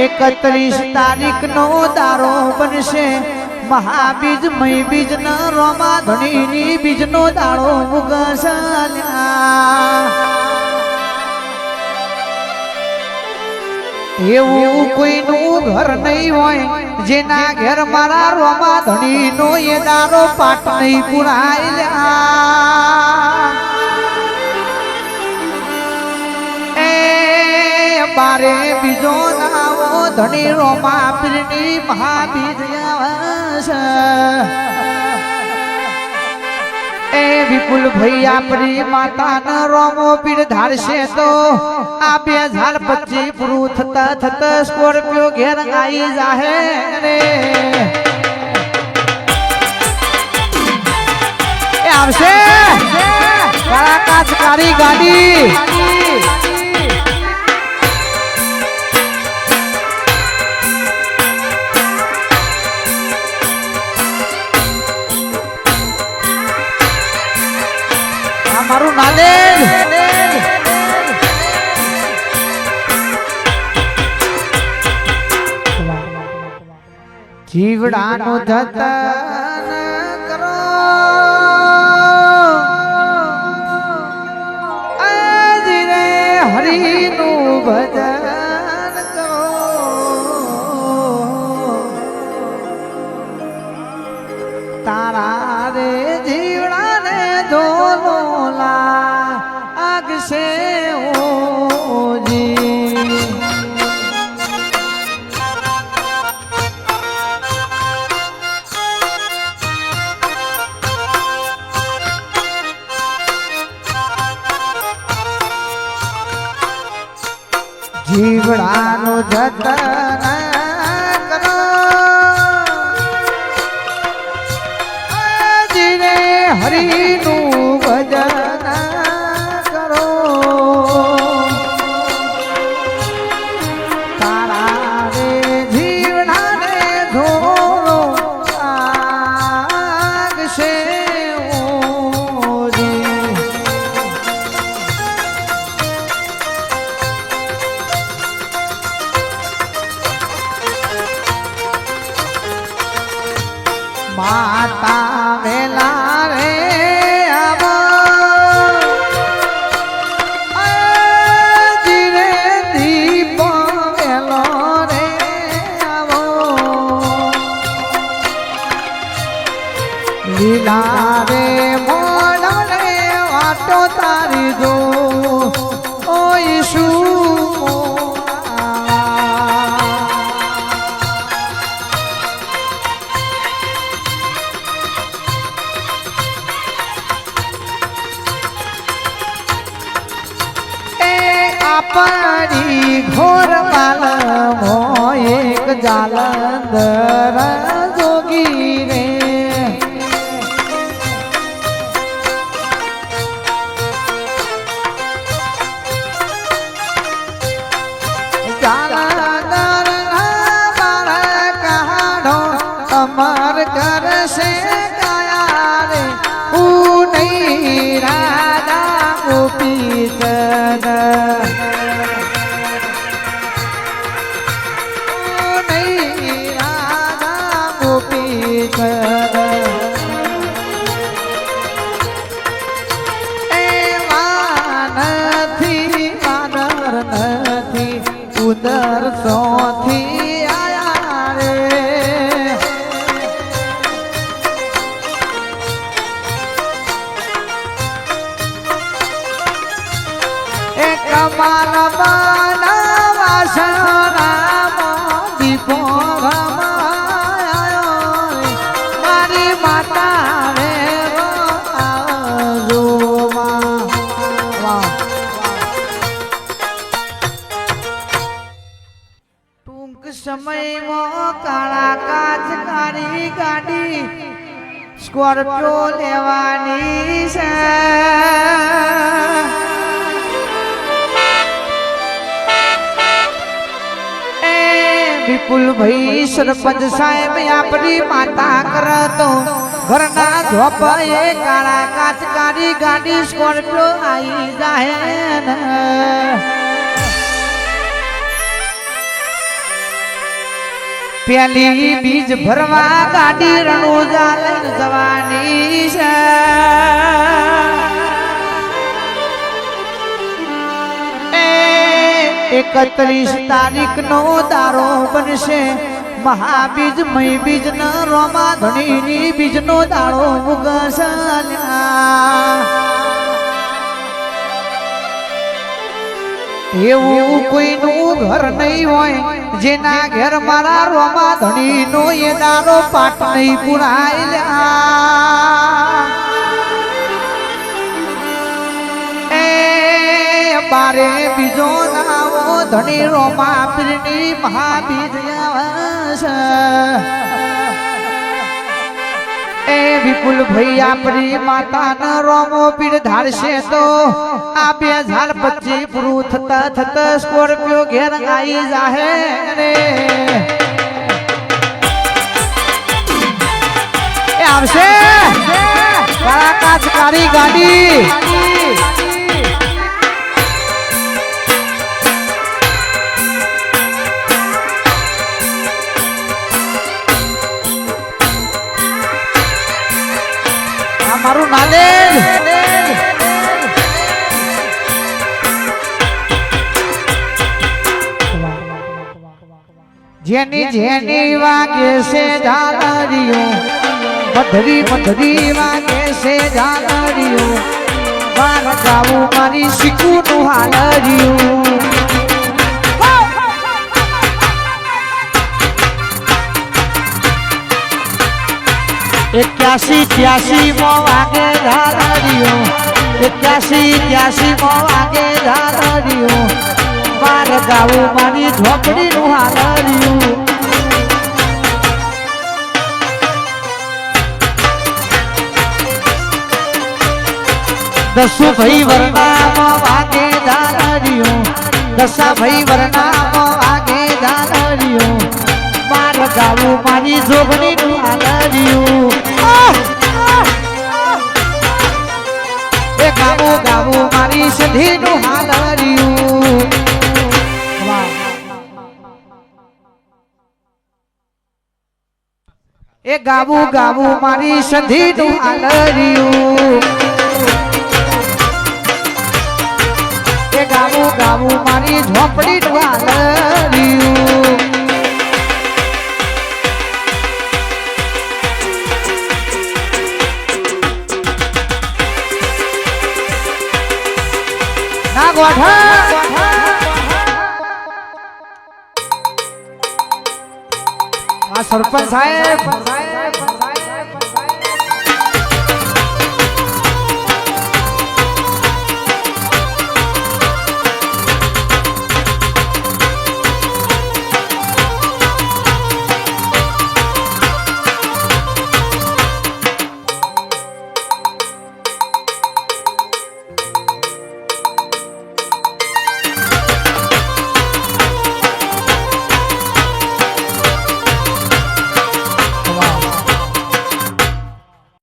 એકત્રીસ તારીખ નો દારો બનશે. મહાબીજ મય બીજ ન રોમા ધણીની બીજ નો દાડો ઉગસલ્યા એવું કોઈનું ઘર નહીં હોય, જેના ઘેર મારા રોમા ધણી નો એ દારો પાટ નહીં પુરાય બારે બીજો નાવો ધણી રોમા પીરની મહાબીજ આવશે એ વિપુલ ભાઈ આપણી માતાના રોમો પીર ધારશે તો આ બે હજાર પચીસ પૂરું થતા થતા સ્કોર્પિયો ઘેર આવી જાહે રે. આવશે. કાળા કાચ કાળી ગાડી. આ જીવડાનો જતન કરો. આજ રે હરિનું ભજન કરો. તારા રે જીવડાને જીવડાનું જતન કરો. જીને હરિનું ભજન આપણી ઘોર પાલમો એક જાલંધર. કાચ કાળી ગાડી. સ્કોર્પિયો લેવાની છે. એ વિપુલભાઈ સરપંચ સાહેબ આપણી માતા કરતો. ઘરના ધોપ એ કાળા કાચ કાળી ગાડી સ્કોર્પિયો આવી જાય પેલી બીજ ભરવા ગાડી રણુજા લઈને જવાની છે. એકત્રીસ તારીખ નો દારો બનશે. મહાબીજ મય બીજ ન રોમા ધણીની બીજ નો મુગસલ્યા એવું કોઈનું ઘર નહીં હોય. જેના ઘેર મારા રોમા ધણી નો એ દારો પાટ નહીં પુરાય એ બારે બીજો નાવો ધણી રોમા પીરની મહાબીજ આવશે એ વિપુલ ભાઈ આપણી માતાના રોમો પીડ ધારશે તો આ બે હજાર પચીસ પૂરું થતા થતા સ્કોર્પિયો ઘેર આવી જાહે રે. આવશે. કાળા ગાડી. જેની જેની વાગે છે ઝાલરીઓ મધરી મધરી વાગે છે ઝાલરીઓ બાર ગાવું મારી શીખું હાલરિયું. એક્યાસી ત્યાસી મો વાગે ધારડીઓ એક્યાસી ત્યાસી મો વાગે ધારડીઓ બાર ગાવું ઝોપડી નું હાલરિયું દસુ ભાઈ વરનામ વાગે ધારડીઓ દસા ભાઈ વરનામ વાગે ધારડીઓ માર ગાવું મારી ઝોપડી નું હાલરિયું એ ગાવું ગાવું મારી સધી નું હાલરિયું એ ગાવું ગાવું મારી સધી નું હાલરિયું એ ગાવું ગાવું મારી ઝોપડી નું હાલરિયું ના ગોઠા સરપંચ સાહેબ